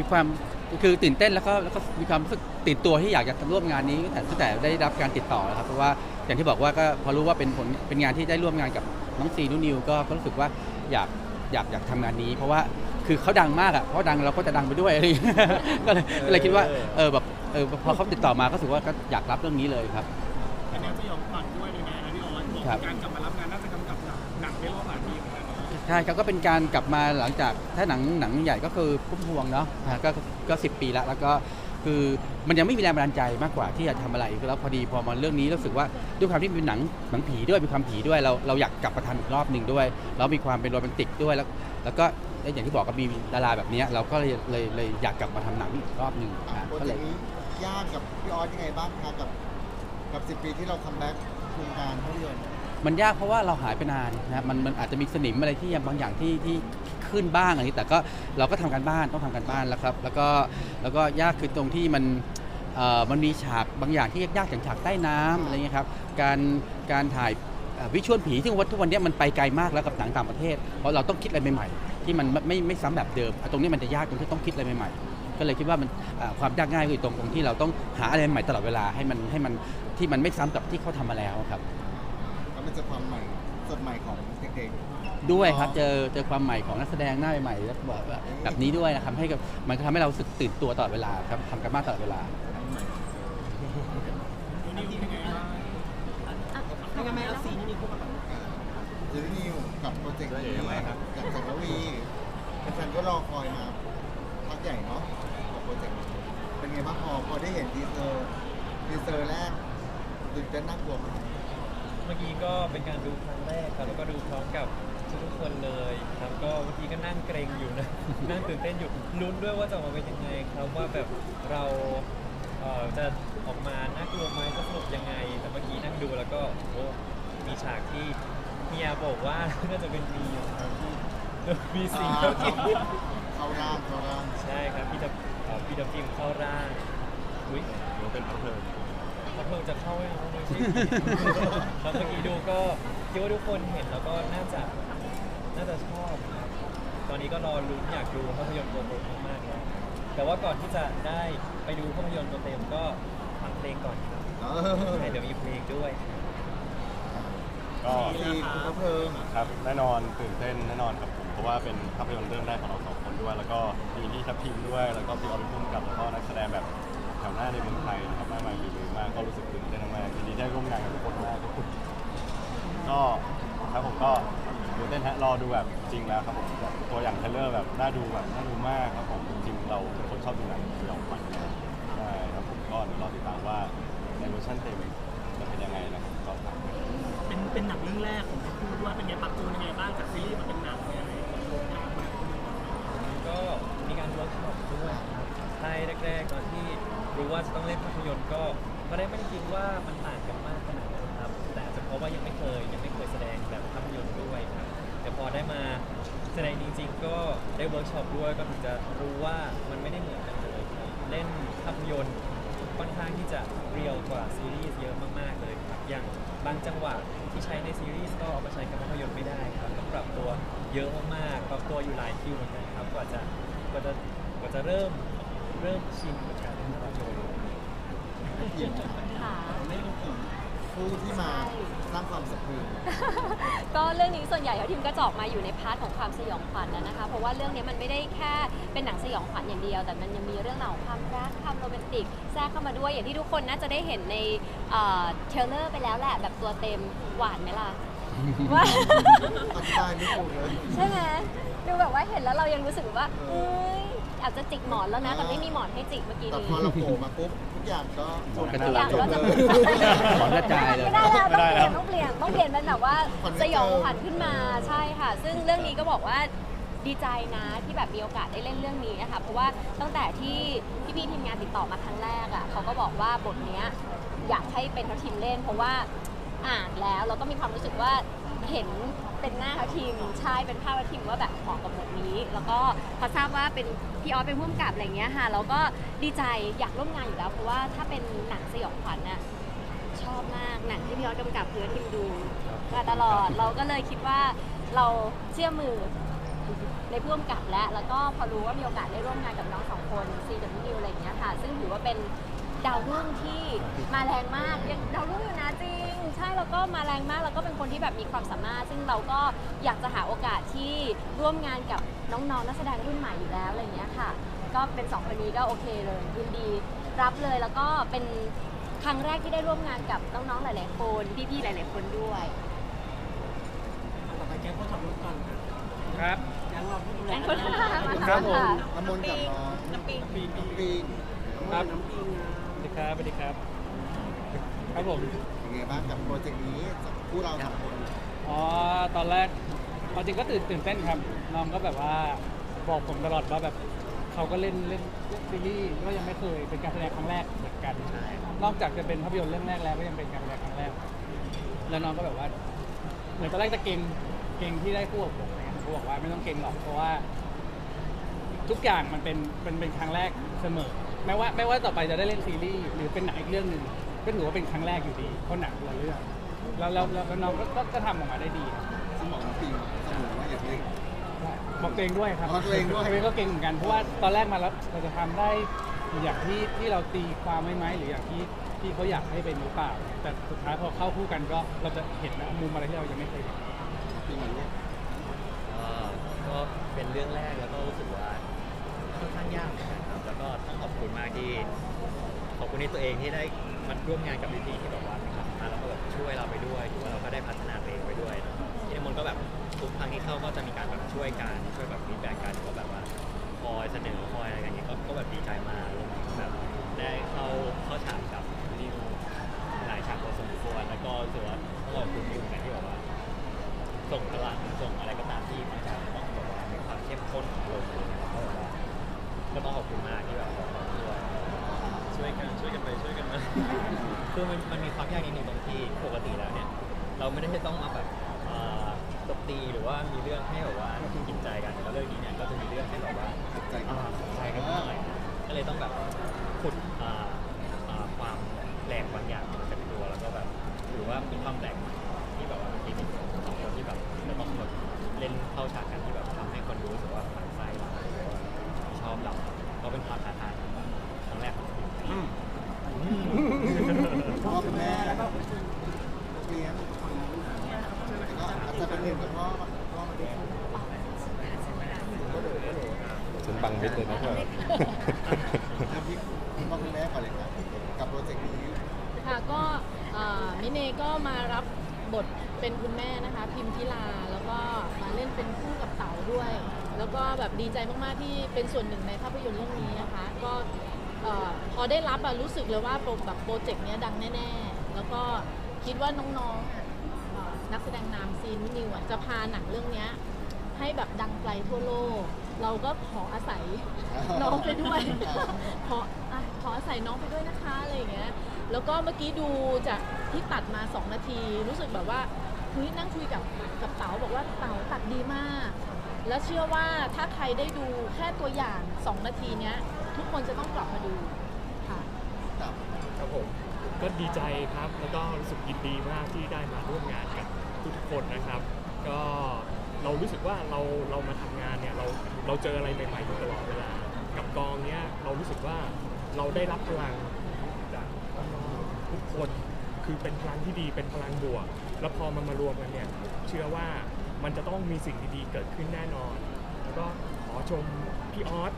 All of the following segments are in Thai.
มีความคือตื่นเต้นแล้วก็แล้วก็มีความรู้สึกตื่นตัวที่อยากจะร่วมงานนี้ตั้งแต่ตั้งแต่ได้รับการติดต่อแล้วครับเพราะว่าอย่างที่บอกว่าก็พอรู้ว่าเป็นผลเป็นงานที่ได้ร่วมงานกับน้องซีนุนิวก็ก็รู้สึกว่าอยากอยากอยากทำงานนี้ เพราะว่าคือเขาดังมากอะเพราะดังเราก็จะดังไปด้วยอะไรอย่างเงี้ยก็เลยก็เลยคิดว่าเออแบบเออพอเขาติดต่อมาก็รู้สึกว่าก็อยากรับเรื่องนี้เลยครับเป็นแนวสยองขวัญด้วยในงานนะพี่ออสบอกครับการกลับมารับ ช่ครับก็เป็นการกลับมาหลังจากถ้าหนังหนังใหญ่ก็คือพุ่มพวงเนาะอ่าก็ก็สิปีแล้วแล้วก็คือมันยังไม่มีแรงบันดาลใจมากกว่าที่จะทำอะไรแล้วพอดีพอมาเรื่องนี้รู้สึกว่าด้วยความที่เป็นหนังหนังผีด้วยมีความผีด้วยเราเราอยากกลับมาทำอีกรอบหนึ่งด้วย แล้วมีความเป็นโรแมนติกด้วยแล้ว แล้วก็อย่างที่บอกก็มีดาราแบบเนี้ยเราก็เลยเลยเลยอยากกลับมาทำหนังอีกรอบหนึ่งอะนะโปรก็เจเลกย ต์นี้ยากกับพี่ออสยังไงบ้างคะกับ กับสิปีที่เราคัมแบ็กโครงการภาพยนตร์ มันยากเพราะว่าเราหายไปนานนะครับมันมันอาจจะมีสนิมอะไรที่บางอย่างที่ที่ขึ้นบ้างอะไรนี้แต่ก็เราก็ทำการบ้านต้องทำการบ้านแล้วครับ แล้วก็แล้วก็ยากคือตรงที่มันเอ่อมันมีฉากบางอย่างที่ยากๆอย่างฉากใต้น้ำอะไรเงี้ยครับการการถ่ายวิชวลผีซึ่งวันทุกวันเนี้ยมันไปไกลมากแล้วกับหนังต่างประเทศ เพราะเราต้องคิดอะไรใหม่ๆ ที่มันไม่ไม่ไม่ซ้ำแบบเดิมอะตรงนี้มันจะยากตรงที่ต้องคิดอะไรใหม่ๆ ก็เลยคิดว่ามันอ่าความยากง่ายก็อยู่ตรงตรงที่เราต้องหาอะไรใหม่ตลอดเวลาให้มันให้มันที่มันไม่ซ้ำกับที่เขาทำมาแล้วครับ แล้วมันจะความใหม่สดใหม่ของเด็กด้วยครับ เจอเจอความใหม่ของนักแสดงหน้าใหม่ๆแล้วแบบแบบนี้ด้วยนะครับให้กับมันก็ทำให้เรารู้สึกตื่นตัวตลอดเวลาครับทำกันบ้านตลอดเวลาดูนิวเป็นไงบ้างไม่งั้นไม่เอาซีนี่นี่พวกแบบๆเจอนิวกับโปรเจกต์นี้กับแสงระวีแฟนๆก็รอคอยมาพักใหญ่เนาะกับโปรเจกต์นี้เป็นไงบ้างพอพอได้เห็นทีเซอร์ทีเซอร์แรกตื่นเต้นน่ากลัวมากเมื่อกี้ก็เป็นการดูครั้งแรกครับแล้วก็ดูพร้อมกับทุกๆคนเลยครับก็เมื่อกี้ก็นั่งเกรงอยู่นะ นั่งตื่นเต้นอยู่ลุ้นด้วยว่าจะออกมาเป็นยังไงครับว่าแบบเราเอ่อจะออกมาน่ากลัวไหมจะสนุกยังไง แต่เมื่อกี้นั่งดูแล้วก็โอ้มีฉากที่เฮียบอกว่า น่าจะเป็นมีครับที่มีสิ่งอ่าที่เข้าร่างเข้าร่างใช่ครับพี่ดับเอ่อพี่ดับฟิล์มเข้าร่างอุ้ย หรือเป็นพระเพลิ งพอเพิ่งจะเข้าให้น้องเลยใช่ไหมแล้วเมื่อกี้ดูก็คิดว่าทุกคนเห็นแล้วก็น่าจะน่าจะชอบครับตอนนี้ก็รอลุ้นอยากดูภาพยนตร์ตัวเต็มมากๆแล้วแต่ว่าก่อนที่จะได้ไปดูภาพยนตร์ตัวเต็มก็ฟังเพลงก่อนครับเออ ใช่เดี๋ยวมีเพลงด้วย ก็ทีคุณพระเพลิงครับแน่นอนตื่นเต้นแน่นอนครับผมเพราะว่าเป็นภาพยนตร์เรื่องแรกของเราสองคนด้วย แล้วก็มีพี่ทัพทิมด้วยแล้วก็พี่ออริพุ่มกับแล้วก็นักแสดงแบบแถ วหน้าในเมืองไทยนะครับมากมายฝีมือมากก็รู้สึกตื่นเต้นมากๆยินดีที่ได้ร่วมงานกับทุกคนมากครับผมก็ครับผมก็ตื่นเต้นฮะรอดูแบบจริงแล้วครับผมแบบตัวอย่างเทรลเลอร์แบบน่าดูแบบน่าดูมากครับผมจริงๆเราเป็นคนชอบดูหนังสยองขวัญอยู่แล้วใช่ครับผมก็เดี๋ยวรอติดตามว่าในเวอร์ชันเต็มจะเป็นยังไงนะครับก็ฝากด้วยเป็นเป็นหนังเรื่องแรกของทั้งคู่ด้วยเป็นไงปรับตัวยังไงบ้างจากซีรีส์มาเป็นหนังเนี่ยก็มีการเวิร์กช็อปด้วยครับใช่แรกๆตอนที่ รู้ว่าจะต้องเล่นภาพยนตร์ก็ก็ได้ไม่ได้คิดว่ามันต่างกันมากขนาดนั้นครับ แต่อาจจะเพราะว่ายังไม่เคยยังไม่เคยแสดงแบบภาพยนตร์ด้วยครับแต่พอได้มาแสดงจริงๆ ก็ได้เวิร์กช็อปด้วยก็ถึงจะรู้ว่ามันไม่ได้เหมือนกันเลยครับเล่นภาพยนตร์ค่อนข้างที่จะเรียวกว่าซีรีส์เยอะมากๆเลยครับอย่างบางจังหวะที่ใช้ในซีรีส์ก็เอามาใช้กับภาพยนตร์ไม่ได้ครับต้องปรับตัวเยอะมากๆปรับตัวอยู่หลายคิวเหมือนกันครับกว่าจะกว่าจะกว่าจะเริ่มเริ่มชินกับ การเล่นภาพยนตร์ค่ะไม่รู้กี่ผู้ที่มาสร้างความสะพรึงก็เรื่องนี้ส่วนใหญ่แล้วทีมก็จะออกมาอยู่ในพาร์ทของความสยองขวัญนะนะคะ เพราะว่าเรื่องนี้มันไม่ได้แค่เป็นหนังสยองขวัญอย่างเดียว แต่มันยังมีเรื่องราวของความรักความโรแมนติกแทรกเข้ามาด้วยอย่างที่ทุกคนน่าจะได้เห็นในเอ่อเทรลเลอร์ไปแล้วแหละแบบตัวเต็มหวานไหมล่ะว่า อธิบายไม่ถูกเลย ใช่ไหมดูแบบว่าเห็นแล้วเรายังรู้สึกว่าเอ้ย อาจจะจิกหมอนแล้วนะ แต่ไม่มีหมอนให้จิกเมื่อกี้แต่นี้พอเราโผล่มาปุ๊บทุกอย่างก็หมอนกระจุทุกอย่างจบก็เลจะยหมอนกระจายเลย ไม่ได้แล้วไม่ได้แล้ว ต้องเปลี่ยนต้องเปลี่ยนต้องเปลี่ยนเป็นแบบว่าขวัญกสระเจิง ยองขวัญขึ้นมาใช่ค่ะ ซึ่งเรื่องนี้ก็บอกว่าดีใจนะที่แบบมีโอกาสได้เล่นเรื่องนี้นะคะเพราะว่าตั้งแต่ที่พี่ๆทีมงานติดต่อมาครั้งแรกอะเขาก็บอกว่าบทเนี้ยอยากให้เป็นทัพทีมเล่น เพราะว่า อ่านแล้วเราก็มีความรู้สึกว่าเห็นเป็นหน้าทัพทีมใช่เป็นภาพทัพทีมว่าแบบเหมาะกับบทนี้ แล้วก็พอทราบว่าเป็นพี่ออสเป็นผู้กำกับอะไรเงี้ยค่ะเราก็ดีใจอยากร่วมงานอยู่แล้วเพราะว่าถ้าเป็นหนังสยองขวัญน่ะชอบมากหนังที่พี่ออสกำกับคือทิมดูมาตลอดเราก็เลยคิดว่าเราเชื่อมือในผู้กำกับและแล้วก็พอรู้ว่ามีโอกาสได้ร่วมงานกับน้องสองคนซีกับนิวอะไรอย่างเงี้ยค่ะ ซึ่งถือว่าเป็นดาวรุ่งที่มาแรงมากยังดาวรุ่งอยู่นะจริง ใช่แล้วก็มาแรงมากแล้วก็เป็นคนที่แบบมีความสามารถ ซึ่งเราก็อยากจะหาโอกาสที่ร่วมงานกับน้องๆนักแสดงรุ่นใหม่อยู่แล้วอะไรอย่างเงี้ยค่ะ ก็เป็นสองคนนี้ก็โอเคเลยยินดีรับเลยแล้วก็เป็นครั้งแรกที่ได้ร่วมงานกับน้องๆหลายๆคนพี่ๆหลาย ๆ คนด้วยต่อไปแกพูดทำรูปก่อนครับยังรอผู้ดูแลแอนคนละมาครับผมค่ะน้ำมนต์กับน้องน้ำปิงปีปีปีนครับน้ำปิงนะสวัสดีครับสวัสดีครับครับผม เป็นไงบ้างกับโปรเจกต์นี้คู่เราสองคนอ๋อตอนแรกเอาจริงก็ตื่นตื่นเต้นครับน้องก็แบบว่าบอกผมตลอดว่าแบบเขาก็เล่นเล่นซีรีส์ก็ยังไม่เคยเป็นการแสดงครั้งแรกเหมือนกัน นอกจากจะเป็นภาพยนตร์เรื่องแรกแล้วก็ยังเป็นการแสดงครั้งแรก แล้วน้องก็แบบว่า เหมือนตอนแรกจะเก่งเก่งที่ได้คู่กับผมอะไรเงี้ยผมบอกว่าไม่ต้องเก่งหรอกเพราะว่า ทุกอย่างมันเป็นเป็นเป็นครั้งแรกเสมอแม้ว่าไม่ว่าต่อไปจะได้เล่นซีรีส์หรือเป็นหนังอีกเรื่องหนึ่ง ก็ถือว่าเป็นครั้งแรกอยู่ดีเพราะหนังคนละเรื่องแล้วแล้วแล้วแล้วน้องก็ก็ก็ทำออกมาได้ดีครับซึ่งบอกน้องปีนเสมอว่าอยากเล่นบอกตัวเองด้วยครับบอกตัวเองด้วยตัวเองก็เก่งเหมือนกันเพราะว่าตอนแรกมาแล้วเราจะทำได้อย่างที่ที่เราตีความไว้ไหมหรืออย่างที่ที่เขาอยากให้เป็นหรือเปล่า แต่สุดท้ายพอเข้าคู่กันก็เราจะเห็นนะมุมอะไรที่เรายังไม่เคยเห็นปีนเหมือนลูกก็ก็เป็นเรื่องแรกแล้วก็รู้สึกว่าค่อนข้างยากเหมือนกันครับแล้วก็ต้องขอบคุณมากที่ขอบ คุณในตัวเองที่ได้มาร่วมงานกับพี่ๆที่แบบว่ามีความามาแล้วก็แบบช่วยเราไปด้วยถือว่าเราก็ได้พัฒนาตัวเองไปด้วยนะที่นมนก็แบบทุกครั้งที่เข้าก็จะมีการแบบช่วยกันช่วยแบบฟีดแบ็กกันก็แบบว่าคอยเสนอคอยอะไรอย่างเงี้ยก็ก็แบบดีใจมากรวมถึงแบบได้เข้าเข้าฉากกับนิวหลายฉากพอสมควรแล้วก็รู้สึกว่าต้องขอบคุณนิวนกันที่แบบว่าส่งพลังส่งอะไร คือมันมันมีความยากนิดนึงตรงที่ปกติแล้วเนี่ย เราไม่ได้ต้องมาแบบเอ่อตบตีหรือว่ามีเรื่องให้แบบว่ากินใจกันแต่ว่าเรื่องนี้เนี่ยก็จะมีเรื่องให้แบบว่า ใจกัอ่านใช่ครับหน่อยก็เลยต้องแบบขุดอ่าอ่าความแปลกบางอย่างออกมาจากตัวแล้วก็แบบหรือว่ามีความแปลกใหม่ที่แบบว่าเป็นทีมสองคนที่แบบจะต้องแบบเล่นเข้าฉากกันที่แบบทำให้คนรู้สึกว่าผ่านไส้เราแล้วก็ชอบเราก็เป็นความท้าทายครั้งแรกของผมพ่อเป็นแม่แล้วก็เลี้ยงแล้วก็อาจจะเป็นเห็นกับพ่อพ่อมาด้วยฉันบังมิดเลยนะเธอทำที่พ่อเป็นแม่ก่อนเลยครับกับโปรเจกต์นี้ค่ะก็มิเนก็มารับบทเป็นคุณแม่นะคะ พิมพิลาแล้วก็มาเล่นเป็นคู่กับเต๋าด้วย แล้วก็แบบดีใจมากๆที่เป็นส่วนหนึ่งในภาพยนตร์เรื่องนี้นะคะ ก็ เออพอได้รับอะรู้สึกเลยว่าโปรแบบโปรเจกต์เนี้ยดังแน่ ๆ แล้วก็คิดว่าน้องๆอะเอ่อนักแสดงนำซีนนิวอะจะพาหนังเรื่องเนี้ยให้แบบดังไกลทั่วโลก เราก็ขออาศัย น้องไปด้วย ขออะขออาศัยน้องไปด้วยนะคะอะไรอย่างเงี้ย แล้วก็เมื่อกี้ดูจากที่ตัดมา 2 นาที รู้สึกแบบว่าเฮ้ยนั่งคุยกับกับเต๋าบอกว่าเต๋าตัดดีมาก แล้วเชื่อว่าถ้าใครได้ดูแค่ตัวอย่าง 2 นาทีเนี้ย ทุกคนจะต้องกลับมาดูค่ะกับครับผมก็ดีใจครับแล้วก็รู้สึกยินดีมากที่ได้มาร่วมงานกับทุกๆคนนะครับ ก็เรารู้สึกว่าเราเรามาทำงานเนี่ยเราเราเจออะไรใหม่ๆอยู่ตลอดเวลา กับกองเนี้ยเรารู้สึกว่าเราได้รับพลังจากน้องๆทุกคนคือเป็นพลังที่ดีเป็นพลังบวก แล้วพอมันมารวมกันเนี่ยเชื่อว่ามันจะต้องมีสิ่งดีๆเกิดขึ้นแน่นอน แล้วก็ขอชมพี่ออส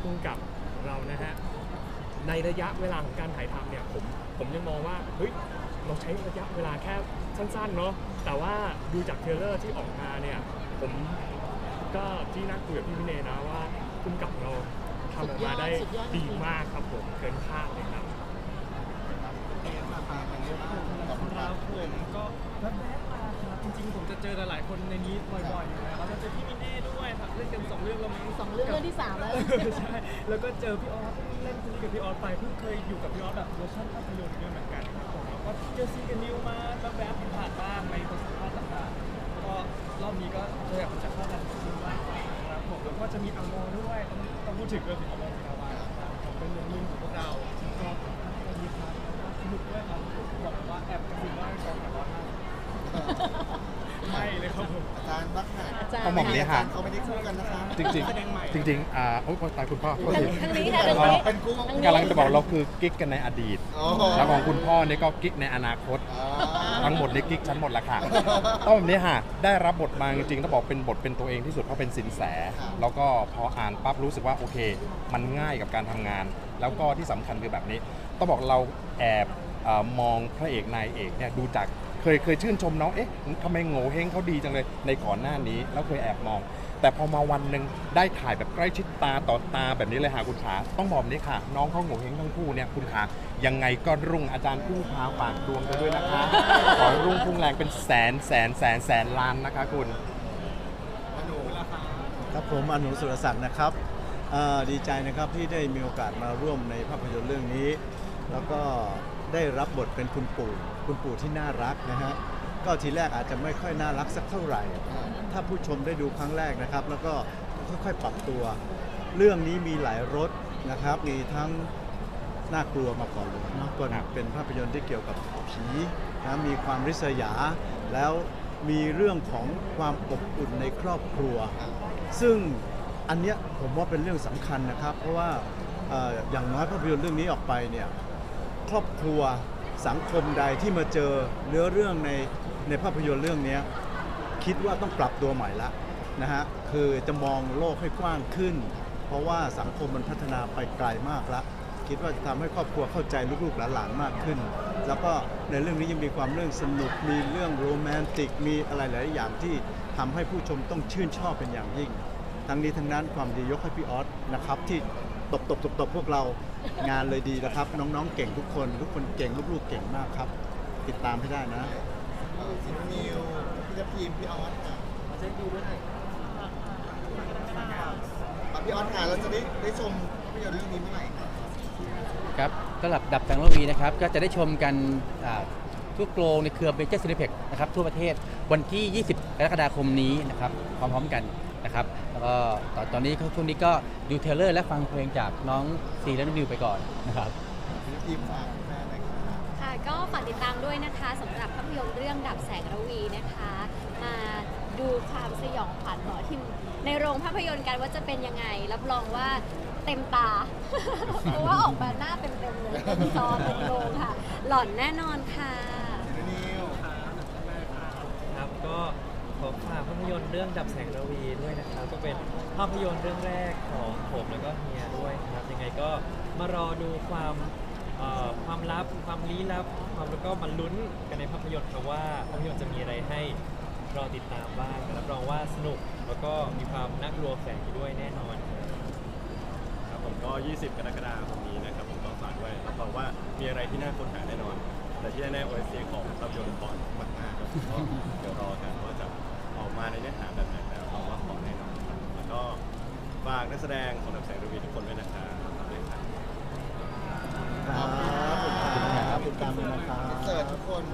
พุ่งกับ ของเรานะฮะในระยะเวลาของการถ่ายทำเนี่ยผมผมยังมองว่าเฮ้ยเราใช้ระยะเวลาแค่สั้นๆเนาะแต่ว่าดูจากเทรลเลอร์ที่ออกมาเนี่ยผมก็ที่นักคุยกับพี่วินเนยนะว่าคุณกับเราทำออกมาได้สุดยอดจริดีงๆ มากครับผมเกินคาดเลยครับเลี้ยงมาพากันเยอะมากกับคปารับกผมก็แวบๆมาครับจริงๆ ผมจะเจอหลายๆคนในนี้บ่อยๆอยู่แล้วแล้วก็เจอพี่มิเน่ด้วย ครับเล่นกันสองเรื่องแล้วมั้งสองเรื่องเรื่องที่สามแล้ว ใช่แล้วก็เจอพี่ออสเล่นซีรีส์กับพี่ออสไปเพิ่งเคยอยู่กับพี่ออสแบบเวอร์ชันภาพยนตร์ด้วยเหมือนกันครับผมแล้วก็เจอซีกับนิวมาแล้วแบบๆผ่านบ้างในบทสัมภาษณ์ต่างๆก็รอบนี้ก็เจอกับจะเข้ากันจริงมากครับผมแล้วก็จะมีอัลโมด้วยต้องต้องพูดถึงเรื่องของอัลโมศิลาวาครับเป็นหนึ่งหนึ่งของพวกเราก็สวัสดีครับนุกด้วยครับบอกว่าแอบกระซิบว่าสองสามร้อยห้าสิบ ไม่เลยครับผมอาจารย์บ้างค่ะอาจารย์เอาหม่อมนี้อาค่ะจารย์เขาไม่ได้คู่กันนะคะจริงแสดงใหม่ๆจริงๆอ่าโอ้ยตายคุณพ่อโทษทางทีทางนี้ค่ะทางนี้ เป็นคู่ทางนี้กำลังจะบอกเราคือกิ๊กกันในอดีต โอ้โหแล้วของคุณพ่อเนี่ยก็กิ๊กในอนาคต อ่าทั้งหมดนี่กิ๊กฉันหมดละค่ะ ต้องแบบนี้ค่ะ ได้รับบทมาจริงๆต้องบอกเป็นบทเป็นตัวเองที่สุดเพราะเป็นสินแส แล้วก็พออ่านปั๊บรู้สึกว่าโอเค มันง่ายกับการทำงาน แล้วก็ที่สำคัญคือแบบนี้ ต้องบอกเราแอบเอ่อมองพระเอกนายเอกเนี่ยดูจาก เคยเคยชื่นชมน้องเอ๊ะทำไมโง่เฮงเขาดีจังเลยในก่อนหน้านี้แล้วเคยแอบมอง แต่พอมาวันหนึ่งได้ถ่ายแบบใกล้ชิดตาต่อตาแบบนี้เลยค่ะคุณขาต้องบอกนี้ค่ะ น้องเขาโง่เฮงทั้งคู่เนี่ยคุณขายังไงก็รุ่งอาจารย์ผู้พาฝากดวงกันด้วยนะคะขอรุ่งพุ่งแรงเป็นแสนแสนแสนแสนล้านนะคะคุณครับผมอนุสุรศักดิ์นะครับดีใจนะครับที่ได้มีโอกาสมาร่วมในภาพยนตร์เรื่องนี้ แล้วก็ ได้รับบทเป็นคุณปู่ คุณปู่ที่น่ารักนะฮะก็ทีแรกอาจจะไม่ค่อยน่ารักสักเท่าไหร่ ถ้าผู้ชมได้ดูครั้งแรกนะครับ แล้วก็ค่อยๆปรับตัว เรื่องนี้มีหลายรสนะครับ มีทั้งน่ากลัวมาก่อนเลยนาะก่อนเป็นภาพยนตร์ที่เกี่ยวกับผีนะมีความริษยา แล้วมีเรื่องของความอบอุ่นในครอบครัว ซึ่งอันเนี้ยผมว่าเป็นเรื่องสำคัญนะครับ เพราะว่าอย่างน้อยภาพยนตร์เรื่องนี้ออกไปเนี่ย รอบครัวสังคมใดที่มาเจอเนื้อเรื่องในในภาพยนตร์เรื่องนี้คิดว่าต้องปรับตัวใหม่ละนะฮะคือจะมองโลกให้กว้างขึ้น เพราะว่าสังคมมันพัฒนาไปไกลมากละคิดว่าจะทำให้ครอบครัวเข้าใจลูกๆหลานๆมากขึ้น แล้วก็ในเรื่องนี้ยังมีความเรื่องสนุกมีเรื่องโรแมนติกมีอะไรหลายอย่างที่ทำให้ผู้ชมต้องชื่นชอบเป็นอย่างยิ่ง ทั้งนี้ทั้งนั้นความดียกให้พี่ออสนะครับที่ ตบตบตบตบพวกเรางานเลยดีนะครับ น้องๆเก่งทุกคน ทุกคนเก่งลูกๆเก่งมากครับ ติดตามให้ได้นะเอ่อซินนิวพี่จะพีมพี่ออสค่ะมาเช็คดูด้วยหน่อยอะพี่ออสค่ะเราจะได้ได้ชมภาพยนตร์เรื่องนี้เมื่อไหร่คะครับก็หลับดับแสงระวีนะครับ ก็จะได้ชมกันอ่าทุกโรงในเครือเบเจอร์ซินิเพ็กนะครับทั่วประเทศวันที่ 20 กรกฎาคมนี้นะครับพร้อมๆกัน นะครับแล้วก็ตอนตอนนี้ก็ช่วงนี้ก็ดูเทรลเลอร์และฟังเพลงจากน้องซีและนิวไปก่อนนะครับพี่จะพีมฝากแฟนหน่อยค่ะค่ะก็ฝากติดตามด้วยนะคะสำหรับภาพยนตร์เรื่องดับแสงระวีนะคะ มาดูความสยองขวัญหมอทิมในโรงภาพยนตร์กันว่าจะเป็นยังไง รับรองว่าเต็มตา เพราะว่าออกมาหน้าเต็มๆเลยเต็มจอเต็มโรงค่ะ หล่อนแน่นอนค่ะซินนิว ครับก็ ขอฝากภาพยนตร์เรื่องดับแสงระวีด้วยนะครับก็เป็นภาพยนตร์เรื่องแรกของผมแล้วก็เฮียด้วยครับยังไงก็มารอดูความเอ่อความลับความลี้ลับ ความแล้วก็มาลุ้นกันในภาพยนตร์ครับว่าภาพยนตร์จะมีอะไรให้รอติดตามบ้างรับรองว่าสนุกแล้วก็มีความน่ากลัวแฝงอยู่ด้วยแน่นอนครับ ครับผมก็ 20 กรกฎาคมนี้นะครับผมก็ฝากด้วยรับรองว่ามีอะไรที่น่าค้นหาแน่นอน แต่ที่แน่ๆ OST ของภาพยนตร์ก่อนมากๆครับก็เดี๋ยวรอกันว่าจะ มาในเนื้อหาแบบไหนแล้วเรว่าขอแน่นอนครัแล้วก็ฝากนักแสดงของนักแสงรวีทุกคนด้วยนะครับขอบคุณครับขอบคุณครับขอบคุณครับนเสิร์ทุกคน